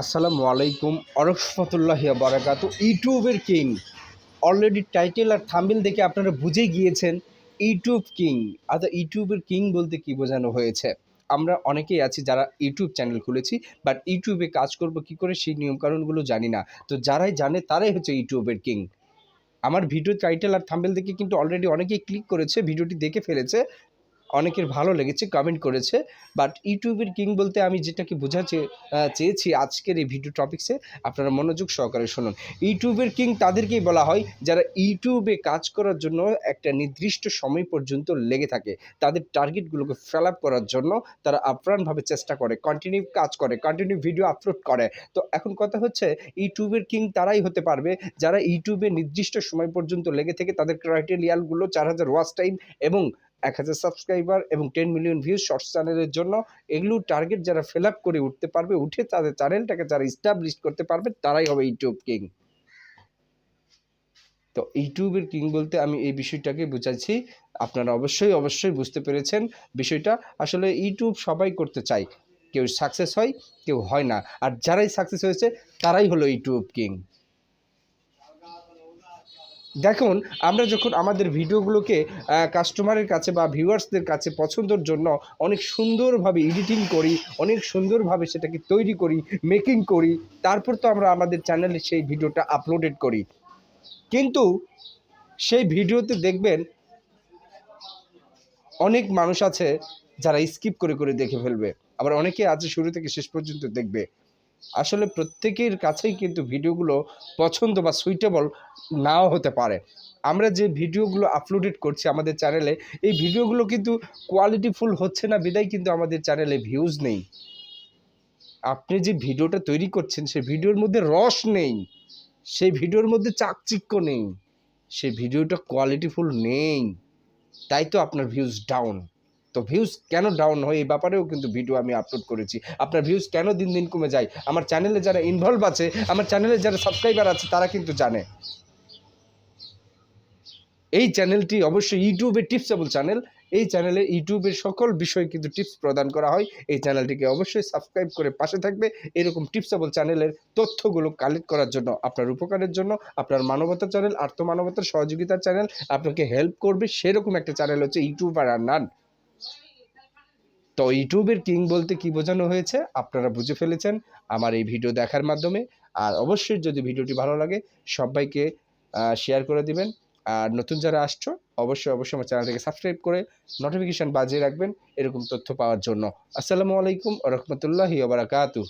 আসসালামু আলাইকুম আরফতুল্লাহ বারাকাত। ইউটিউবের কিং। অলরেডি টাইটেল আর থাম্বিল দেখে আপনারা বুঝে গিয়েছেন, ইউটিউব কিং। আচ্ছা ইউটিউবের কিং বলতে কি বোঝানো হয়েছে? আমরা অনেকেই আছি যারা ইউটিউব চ্যানেল খুলেছি বাট ইউটিউবে কাজ করব কি করে সেই নিয়মকানুনগুলো জানি না। তো যারাই জানে তারাই হচ্ছে ইউটিউবের কিং। আমার ভিডিও টাইটেল আর থাম্বেল দেখে কিন্তু অলরেডি অনেকেই ক্লিক করেছে ভিডিওটি দেখে ফেলেছে। অনেকের ভালো লেগেছে কমেন্ট করেছে। বাট ইউটিউবের কিং বলতে আমি যেটাকে আহ, চেয়েছি আজকের এই ভিডিও টপিক্সে আপনারা মনোযোগ সহকারে শুনুন। ইউটিউবের কিং তাদেরকেই বলা হয় যারা ইউটিউবে কাজ করার জন্য একটা নির্দিষ্ট সময় পর্যন্ত লেগে থাকে। তাদের টার্গেটগুলোকে ফেল আপ করার জন্য তারা আপ্রাণভাবে চেষ্টা করে কন্টিনিউ কাজ করে কন্টিনিউ ভিডিও আপলোড করে। তো এখন কথা হচ্ছে ইউটিউবের কিং তারাই হতে পারবে। যারা ইউটিউবে নির্দিষ্ট সময় পর্যন্ত লেগে থেকে তাদের ক্রাইটেরিয়ালগুলো চার হাজার ওয়াচ টাইম এবং এক হাজার সাবস্ক্রাইবার এবং টেন মিলিয়ন ভিউজ শর্টস চ্যানেলের জন্য এগুলো টার্গেট যারা ফিল আপ করে উঠতে পারবে, উঠে তাদের চ্যানেলটাকে যারা ইস্টাবলিশ করতে পারবে, তারাই হবে ইউটিউব কিং তো ইউটিউবের কিং বলতে আমি এই বিষয়টাকে বুঝাচ্ছি। আপনারা অবশ্যই অবশ্যই বুঝতে পেরেছেন বিষয়টা। আসলে ইউটিউব সবাই করতে চায়। কেউ সাকসেস হয়, কেউ হয় না। আর যারাই সাকসেস হয়েছে, তারাই হলো ইউটিউব কিং দেখুন, আমরা যখন আমাদের ভিডিওগুলোকে কাস্টমারের কাছে বা ভিউয়ার্সদের কাছে পছন্দের জন্য অনেক সুন্দরভাবে এডিটিং করি, অনেক সুন্দরভাবে সেটাকে তৈরি করি মেকিং করি, তারপর তো আমরা আমাদের চ্যানেলে সেই ভিডিওটা আপলোডেড করি। কিন্তু সেই ভিডিওতে দেখবেন অনেক মানুষ আছে যারা স্কিপ করে করে দেখে ফেলবে। আবার অনেকে আছে শুরু থেকে শেষ পর্যন্ত দেখবে। আসলে প্রত্যেকের কাছেই কিন্তু ভিডিওগুলো পছন্দ বা সুইটেবল নাও হতে পারে। আমরা যে ভিডিওগুলো আপলোডেড করছি আমাদের চ্যানেলে এই ভিডিওগুলো কিন্তু কোয়ালিটিফুল হচ্ছে না, বিদায় কিন্তু আমাদের চ্যানেলে ভিউজ নেই। আপনি যে ভিডিওটা তৈরি করছেন, সেই ভিডিওর মধ্যে রস নেই, সেই ভিডিওর মধ্যে চাকচিক্য নেই, সেই ভিডিওটা কোয়ালিটিফুল নেই, তাই তো আপনার ভিউজ ডাউন তো ভিউজ কেন ডাউন হয়, এই ব্যাপারেও কিন্তু ভিডিও আমি আপলোড করেছি। আপনার ভিউজ কেন দিন দিন কমে যায়? আমার চ্যানেলে যারা ইনভলভ আছে, আমার চ্যানেলে যারা সাবস্ক্রাইবার আছে, তারা কিন্তু জানে। এই চ্যানেলটি অবশ্যই ইউটিউবের টিপসেবল চ্যানেল এই চ্যানেলে ইউটিউবের সকল বিষয় কিন্তু টিপস প্রদান করা হয়। এই চ্যানেলটিকে অবশ্যই সাবস্ক্রাইব করে পাশে থাকবে। এরকম টিপসেবল চ্যানেলের তথ্যগুলো কালেক্ট করার জন্য, আপনার উপকারের জন্য, আপনার মানবতার চ্যানেল আত্মমানবতার সহযোগিতার চ্যানেল আপনাকে হেল্প করবে। সেরকম একটা চ্যানেল হচ্ছে ইউটিউবার আর নান তো ইউটিউবের কিং বলতে কি বোঝানো হয়েছে আপনারা বুঝে ফেলেছেন আমার এই ভিডিও দেখার মাধ্যমে। আর অবশ্যই যদি ভিডিওটি ভালো লাগে সবাইকে শেয়ার করে দিবেন। আর নতুন যারা আসছো, অবশ্যই অবশ্যই আমার চ্যানেলটাকে সাবস্ক্রাইব করে নোটিফিকেশান বাজিয়ে রাখবেন এরকম তথ্য পাওয়ার জন্য। আসসালামু আলাইকুম রহমতুল্লাহি ওবরাকাতু